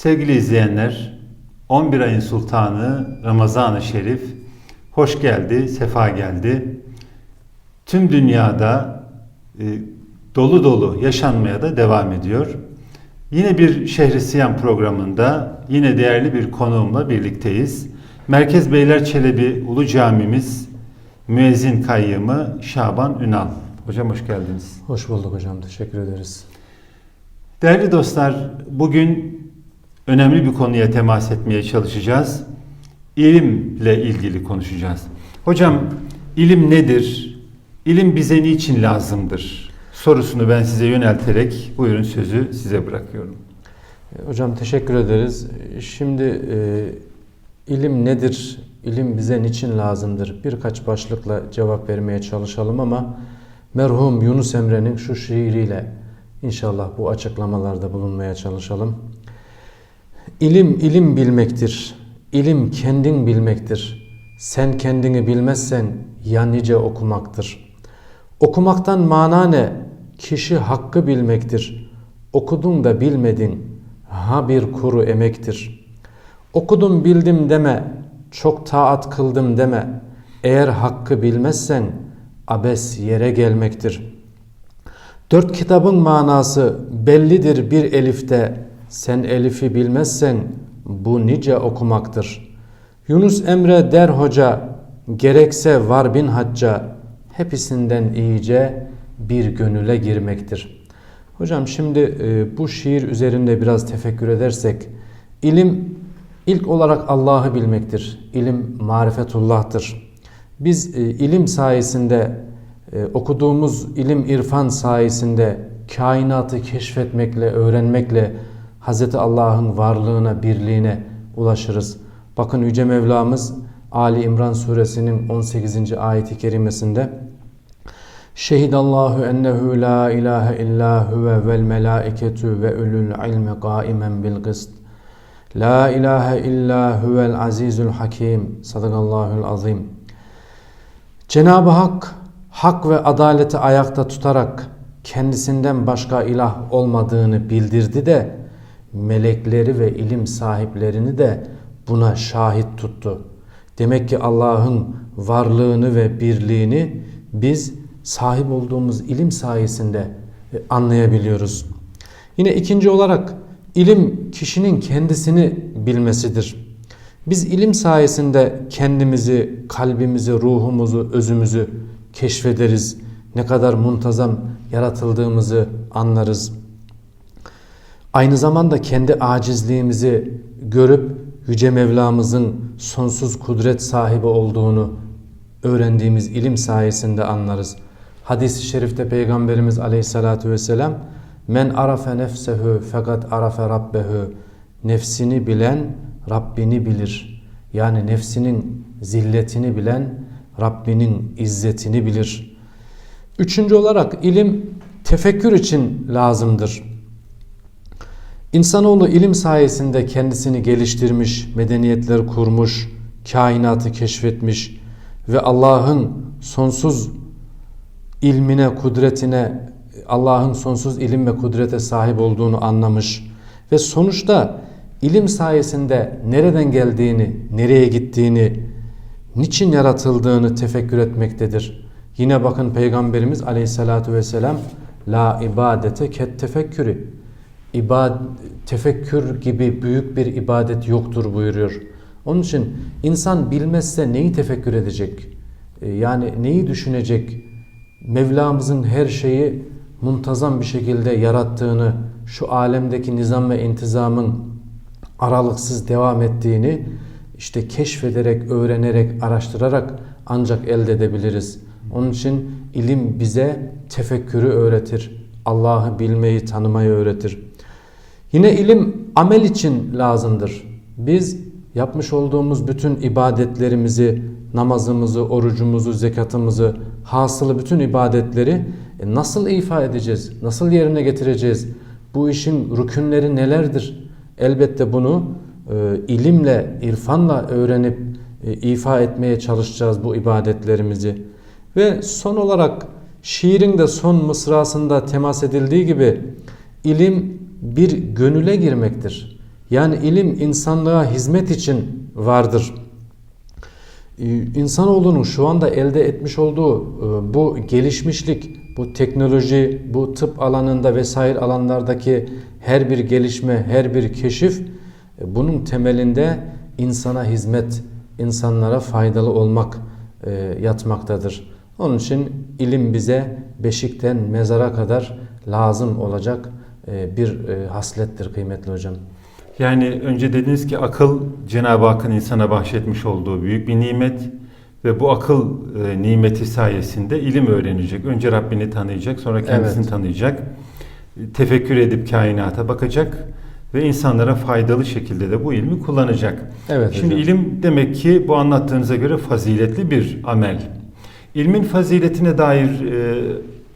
Sevgili izleyenler, 11 ayın sultanı Ramazan-ı Şerif hoş geldi, sefa geldi. Tüm dünyada e, dolu dolu yaşanmaya da devam ediyor. Yine bir Şehri Siyam programında yine değerli bir konuğumla birlikteyiz. Merkez Beyler Çelebi Ulu Camimiz müezzin kayyımı Şaban Ünal. Hocam hoş geldiniz. Hoş bulduk hocam. Teşekkür ederiz. Değerli dostlar, bugün önemli bir konuya temas etmeye çalışacağız. İlimle ilgili konuşacağız. Hocam, ilim nedir? İlim bize niçin lazımdır? Sorusunu ben size yönelterek buyurun sözü size bırakıyorum. E, Hocam teşekkür ederiz. Şimdi e, ilim nedir? İlim bize niçin lazımdır? Birkaç başlıkla cevap vermeye çalışalım ama merhum Yunus Emre'nin şu şiiriyle inşallah bu açıklamalarda bulunmaya çalışalım. İlim ilim bilmektir. İlim kendin bilmektir. Sen kendini bilmezsen ya nice okumaktır. Okumaktan mana ne? Kişi hakkı bilmektir. Okudun da bilmedin. Ha bir kuru emektir. Okudum bildim deme. Çok taat kıldım deme. Eğer hakkı bilmezsen abes yere gelmektir. Dört kitabın manası bellidir bir elifte. Sen elifi bilmezsen bu nice okumaktır. Yunus Emre der hoca, gerekse var bin hacca, hepsinden iyice bir gönüle girmektir. Hocam şimdi e, bu şiir üzerinde biraz tefekkür edersek, ilim ilk olarak Allah'ı bilmektir. İlim marifetullah'tır. Biz e, ilim sayesinde e, okuduğumuz ilim irfan sayesinde kainatı keşfetmekle, öğrenmekle Hz. Allah'ın varlığına, birliğine ulaşırız. Bakın Yüce Mevlamız Ali İmran suresinin 18. ayeti kerimesinde Şehidallahu ennehu la ilahe illa huve vel melaiketu ve ulul ilmi qaimen bil qist. La ilahe illa huvel azizul hakim. Sadakallahul azim. Cenab-ı Hak hak ve adaleti ayakta tutarak kendisinden başka ilah olmadığını bildirdi de melekleri ve ilim sahiplerini de buna şahit tuttu. Demek ki Allah'ın varlığını ve birliğini biz sahip olduğumuz ilim sayesinde e, anlayabiliyoruz. Yine ikinci olarak ilim kişinin kendisini bilmesidir. Biz ilim sayesinde kendimizi, kalbimizi, ruhumuzu, özümüzü keşfederiz. Ne kadar muntazam yaratıldığımızı anlarız. Aynı zamanda kendi acizliğimizi görüp Yüce Mevlamızın sonsuz kudret sahibi olduğunu öğrendiğimiz ilim sayesinde anlarız. Hadis-i şerifte Peygamberimiz aleyhissalatu vesselam Men arafe nefsehu fakat arafe rabbehu Nefsini bilen Rabbini bilir. Yani nefsinin zilletini bilen Rabbinin izzetini bilir. Üçüncü olarak ilim tefekkür için lazımdır. İnsanoğlu ilim sayesinde kendisini geliştirmiş, medeniyetler kurmuş, kainatı keşfetmiş ve Allah'ın sonsuz ilmine, kudretine, Allah'ın sonsuz ilim ve kudrete sahip olduğunu anlamış Ve sonuçta ilim sayesinde nereden geldiğini, nereye gittiğini, niçin yaratıldığını tefekkür etmektedir. Yine bakın Peygamberimiz aleyhissalatu vesselam la ibadete ket tefekkürü. İbad, tefekkür gibi büyük bir ibadet yoktur buyuruyor. Onun için insan bilmezse neyi tefekkür edecek? E, Yani neyi düşünecek? Mevlamızın her şeyi muntazam bir şekilde yarattığını, şu alemdeki nizam ve intizamın aralıksız devam ettiğini işte keşfederek, öğrenerek, araştırarak ancak elde edebiliriz. Onun için ilim bize tefekkürü öğretir. Allah'ı bilmeyi, tanımayı öğretir. Yine ilim amel için lazımdır. Biz yapmış olduğumuz bütün ibadetlerimizi, namazımızı, orucumuzu, zekatımızı, hasılı bütün ibadetleri e, nasıl ifa edeceğiz? Nasıl yerine getireceğiz? Bu işin rükünleri nelerdir? Elbette bunu e, ilimle, irfanla öğrenip e, ifa etmeye çalışacağız bu ibadetlerimizi. Ve son olarak şiirin de son mısrasında temas edildiği gibi ilim bir gönüle girmektir. Yani ilim insanlığa hizmet için vardır. Ee, İnsanoğlunun şu anda elde etmiş olduğu e, bu gelişmişlik, bu teknoloji, bu tıp alanında vesaire alanlardaki her bir gelişme, her bir keşif e, bunun temelinde insana hizmet, insanlara faydalı olmak e, yatmaktadır. Onun için ilim bize beşikten mezara kadar lazım olacak bir haslettir kıymetli hocam. Yani önce dediniz ki akıl Cenab-ı Hakk'ın insana bahşetmiş olduğu büyük bir nimet ve bu akıl e, nimeti sayesinde ilim öğrenecek. Önce Rabbini tanıyacak, sonra kendisini Evet. tanıyacak. Tefekkür edip kainata bakacak ve insanlara faydalı şekilde de bu ilmi kullanacak. Evet Şimdi hocam. ilim demek ki bu anlattığınıza göre faziletli bir amel. İlmin faziletine dair e,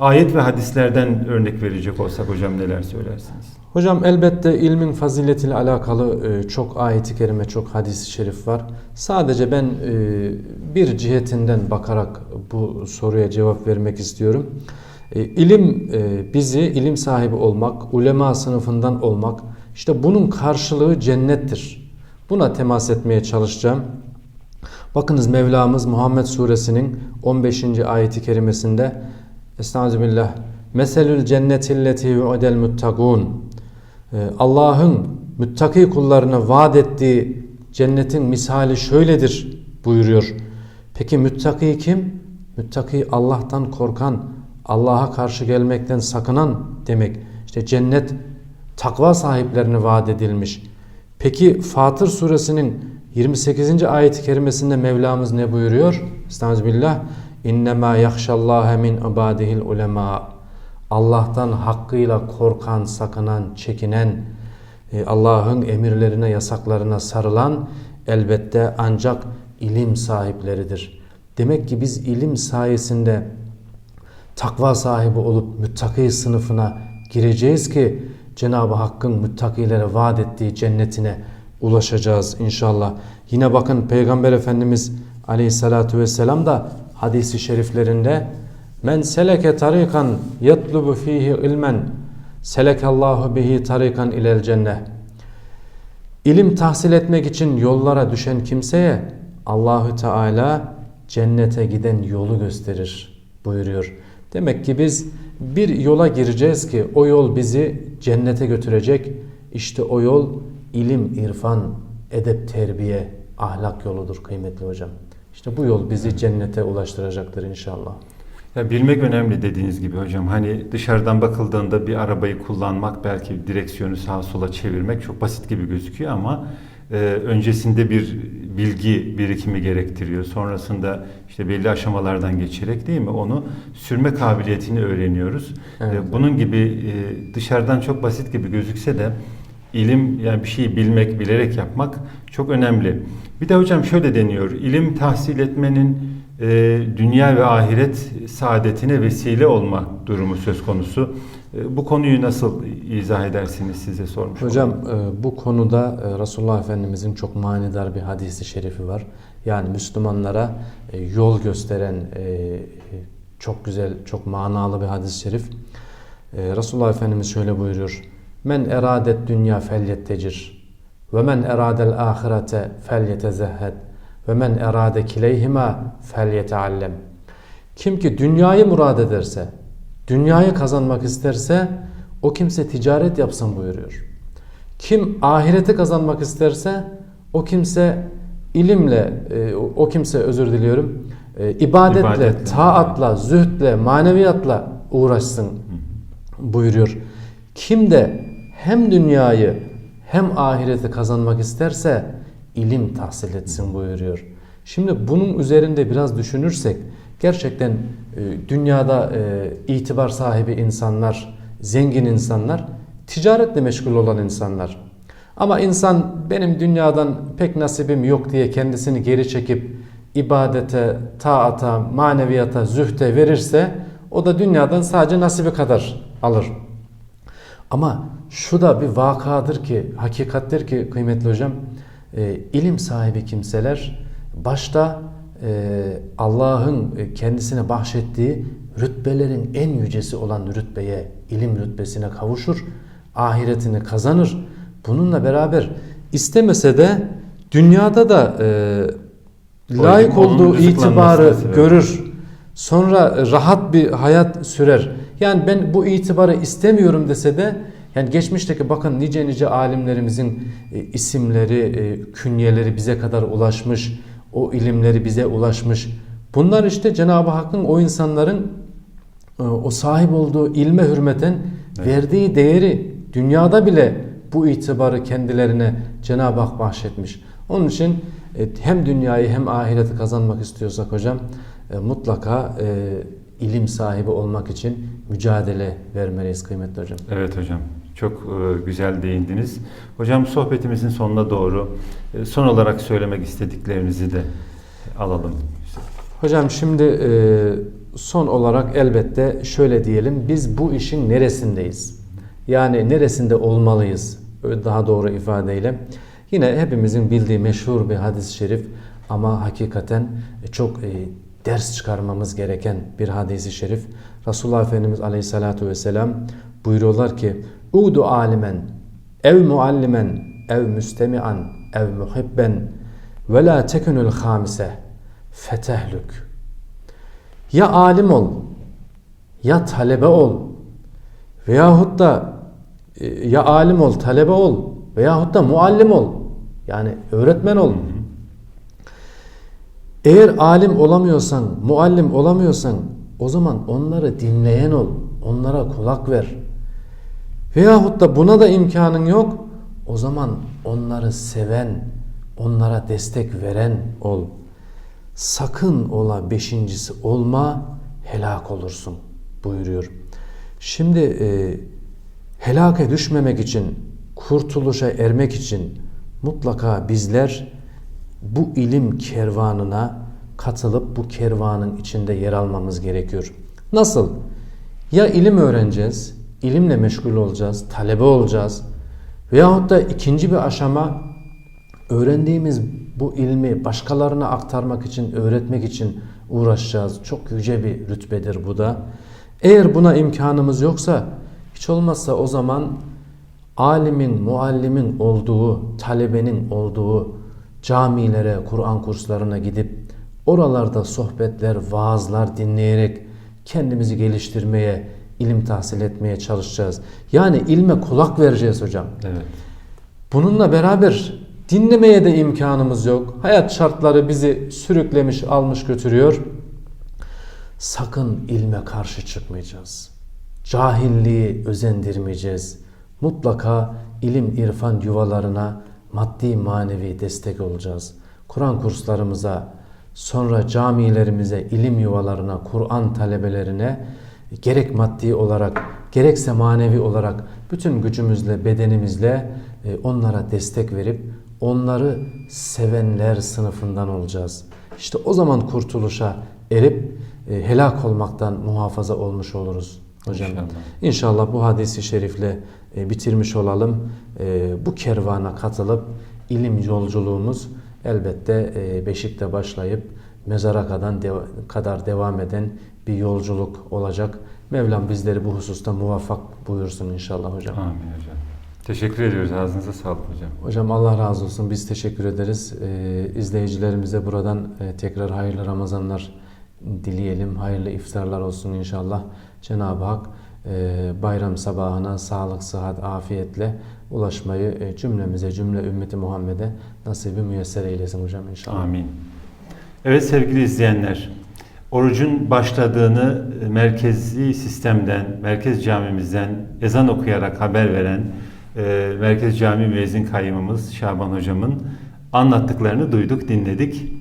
ayet ve hadislerden örnek verecek olsak hocam neler söylersiniz? Hocam elbette ilmin faziletiyle alakalı e, çok ayet-i kerime, çok hadis-i şerif var. Sadece ben e, bir cihetinden bakarak bu soruya cevap vermek istiyorum. E, İlim bizi ilim sahibi olmak, ulema sınıfından olmak, işte bunun karşılığı cennettir. Buna temas etmeye çalışacağım. Bakınız Mevlamız Muhammed suresinin 15. ayeti kerimesinde Estağfirullah. Meselül cennetilleti yu'del muttagun. Ee, Allah'ın müttaki kullarına vaat ettiği cennetin misali şöyledir buyuruyor. Peki müttaki kim? Müttaki Allah'tan korkan, Allah'a karşı gelmekten sakınan demek. İşte cennet takva sahiplerine vaat edilmiş. Peki Fatır suresinin 28. ayet-i kerimesinde Mevlamız ne buyuruyor? Estağfirullah. İnnemâ yakşallâhe min ibâdihil ulemâ. Allah'tan hakkıyla korkan, sakınan, çekinen, e, Allah'ın emirlerine, yasaklarına sarılan elbette ancak ilim sahipleridir. Demek ki biz ilim sayesinde takva sahibi olup müttaki sınıfına gireceğiz ki Cenab-ı Hakk'ın müttakilere vaat ettiği cennetine ulaşacağız inşallah. Yine bakın Peygamber Efendimiz Aleyhissalatu vesselam da hadisi şeriflerinde Men seleke tarikan yatlubu fihi ilmen selekallahu bihi tarikan ilel cennet. İlim tahsil etmek için yollara düşen kimseye Allahü Teala cennete giden yolu gösterir buyuruyor. Demek ki biz bir yola gireceğiz ki o yol bizi cennete götürecek. İşte o yol ilim, irfan, edep, terbiye, ahlak yoludur kıymetli hocam. İşte bu yol bizi cennete ulaştıracaktır inşallah. Ya bilmek önemli dediğiniz gibi hocam. Hani dışarıdan bakıldığında bir arabayı kullanmak belki direksiyonu sağa sola çevirmek çok basit gibi gözüküyor ama e, öncesinde bir bilgi birikimi gerektiriyor. Sonrasında işte belli aşamalardan geçerek değil mi onu sürme kabiliyetini öğreniyoruz. Evet. E, bunun gibi e, dışarıdan çok basit gibi gözükse de ilim yani bir şeyi bilmek, bilerek yapmak çok önemli. Bir de hocam şöyle deniyor. İlim tahsil etmenin e, dünya ve ahiret saadetine vesile olma durumu söz konusu. E, bu konuyu nasıl izah edersiniz size sormuş Hocam e, bu konuda e, Resulullah Efendimizin çok manidar bir hadisi şerifi var. Yani Müslümanlara e, yol gösteren e, çok güzel, çok manalı bir hadis-i şerif. E, Resulullah Efendimiz şöyle buyuruyor. Men eradet dünya felyettecir. Ve men eradel ahirete felyetezehhed. Ve men erade kileyhima felyeteallem. Kim ki dünyayı murad ederse, dünyayı kazanmak isterse o kimse ticaret yapsın buyuruyor. Kim ahireti kazanmak isterse o kimse ilimle, e, o- o kimse özür diliyorum, e, ibadetle, İbadetle. taatla, zühdle, maneviyatla uğraşsın buyuruyor. Kim de hem dünyayı hem ahireti kazanmak isterse ilim tahsil etsin buyuruyor. Şimdi bunun üzerinde biraz düşünürsek gerçekten e, dünyada e, itibar sahibi insanlar, zengin insanlar, ticaretle meşgul olan insanlar. Ama insan benim dünyadan pek nasibim yok diye kendisini geri çekip ibadete, taata, maneviyata, zühte verirse o da dünyadan sadece nasibi kadar alır. Ama şu da bir vakadır ki, hakikattir ki kıymetli hocam, e, ilim sahibi kimseler başta e, Allah'ın e, kendisine bahşettiği rütbelerin en yücesi olan rütbeye, ilim rütbesine kavuşur, ahiretini kazanır. Bununla beraber istemese de dünyada da e, layık olduğu itibarı görür. Sonra rahat bir hayat sürer. Yani ben bu itibarı istemiyorum dese de yani geçmişteki bakın nice nice alimlerimizin e, isimleri, e, künyeleri bize kadar ulaşmış. O ilimleri bize ulaşmış. Bunlar işte Cenab-ı Hakk'ın o insanların e, o sahip olduğu ilme hürmeten verdiği değeri dünyada bile bu itibarı kendilerine Cenab-ı Hak bahşetmiş. Onun için e, hem dünyayı hem ahireti kazanmak istiyorsak hocam e, mutlaka e, ilim sahibi olmak için mücadele vermeliyiz kıymetli hocam. Evet hocam. Çok e, güzel değindiniz. Hocam sohbetimizin sonuna doğru e, son olarak söylemek istediklerinizi de alalım. Hocam şimdi e, son olarak elbette şöyle diyelim biz bu işin neresindeyiz? Yani neresinde olmalıyız? Daha doğru ifadeyle. Yine hepimizin bildiği meşhur bir hadis-i şerif ama hakikaten çok ders çıkarmamız gereken bir hadis-i şerif. Resulullah Efendimiz Aleyhisselatü Vesselam buyuruyorlar ki Udu alimen ev muallimen ev müstemi'an ev muhibben ve la tekunul hamise fetehlük. Ya alim ol, ya talebe ol veyahut da e, ya alim ol, talebe ol veyahut da muallim ol. Yani öğretmen ol. Eğer alim olamıyorsan, muallim olamıyorsan o zaman onları dinleyen ol. Onlara kulak ver. Veyahut da buna da imkanın yok. O zaman onları seven, onlara destek veren ol. Sakın ola beşincisi olma, helak olursun buyuruyor. Şimdi e, helake düşmemek için, kurtuluşa ermek için mutlaka bizler bu ilim kervanına katılıp bu kervanın içinde yer almamız gerekiyor. Nasıl? Ya ilim öğreneceğiz, ilimle meşgul olacağız, talebe olacağız. Veyahut da ikinci bir aşama öğrendiğimiz bu ilmi başkalarına aktarmak için, öğretmek için uğraşacağız. Çok yüce bir rütbedir bu da. Eğer buna imkanımız yoksa hiç olmazsa o zaman alimin, muallimin olduğu, talebenin olduğu camilere, Kur'an kurslarına gidip oralarda sohbetler, vaazlar dinleyerek kendimizi geliştirmeye, ilim tahsil etmeye çalışacağız. Yani ilme kulak vereceğiz hocam. Evet. Bununla beraber dinlemeye de imkanımız yok. Hayat şartları bizi sürüklemiş, almış götürüyor. Sakın ilme karşı çıkmayacağız. Cahilliği özendirmeyeceğiz. Mutlaka ilim irfan yuvalarına maddi manevi destek olacağız. Kur'an kurslarımıza, sonra camilerimize, ilim yuvalarına, Kur'an talebelerine gerek maddi olarak gerekse manevi olarak bütün gücümüzle, bedenimizle e, onlara destek verip onları sevenler sınıfından olacağız. İşte o zaman kurtuluşa erip e, helak olmaktan muhafaza olmuş oluruz hocam. İnşallah. İnşallah bu hadisi şerifle e, bitirmiş olalım. Bu kervana katılıp ilim yolculuğumuz elbette Beşik'te başlayıp mezara kadar, deva- kadar devam eden bir yolculuk olacak. Mevlam bizleri bu hususta muvaffak buyursun inşallah hocam. Amin hocam. Teşekkür ediyoruz. Ağzınıza sağlık hocam. Hocam Allah razı olsun. Biz teşekkür ederiz. Ee, izleyicilerimize buradan e, tekrar hayırlı Ramazanlar dileyelim. Hayırlı iftarlar olsun inşallah. Cenab-ı Hak e, bayram sabahına sağlık, sıhhat, afiyetle ulaşmayı e, cümlemize, cümle ümmeti Muhammed'e nasibi müyesser eylesin hocam inşallah. Amin. Evet sevgili izleyenler, orucun başladığını e, merkezi sistemden, merkez camimizden ezan okuyarak haber veren e, Merkez Cami Müezzin Kayyımımız Şaban Hocam'ın anlattıklarını duyduk, dinledik.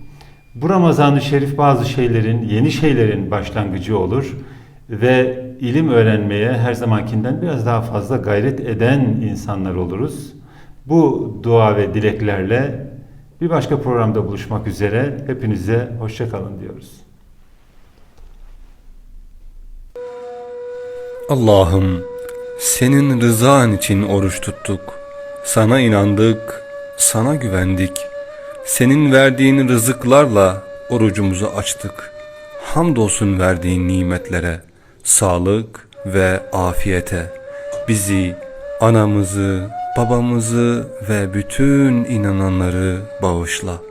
Bu Ramazan-ı Şerif bazı şeylerin, yeni şeylerin başlangıcı olur ve ilim öğrenmeye her zamankinden biraz daha fazla gayret eden insanlar oluruz. Bu dua ve dileklerle bir başka programda buluşmak üzere. Hepinize hoşça kalın diyoruz. Allah'ım senin rızan için oruç tuttuk. Sana inandık, sana güvendik. Senin verdiğin rızıklarla orucumuzu açtık. Hamdolsun verdiğin nimetlere, sağlık ve afiyete. Bizi, anamızı, babamızı ve bütün inananları bağışla.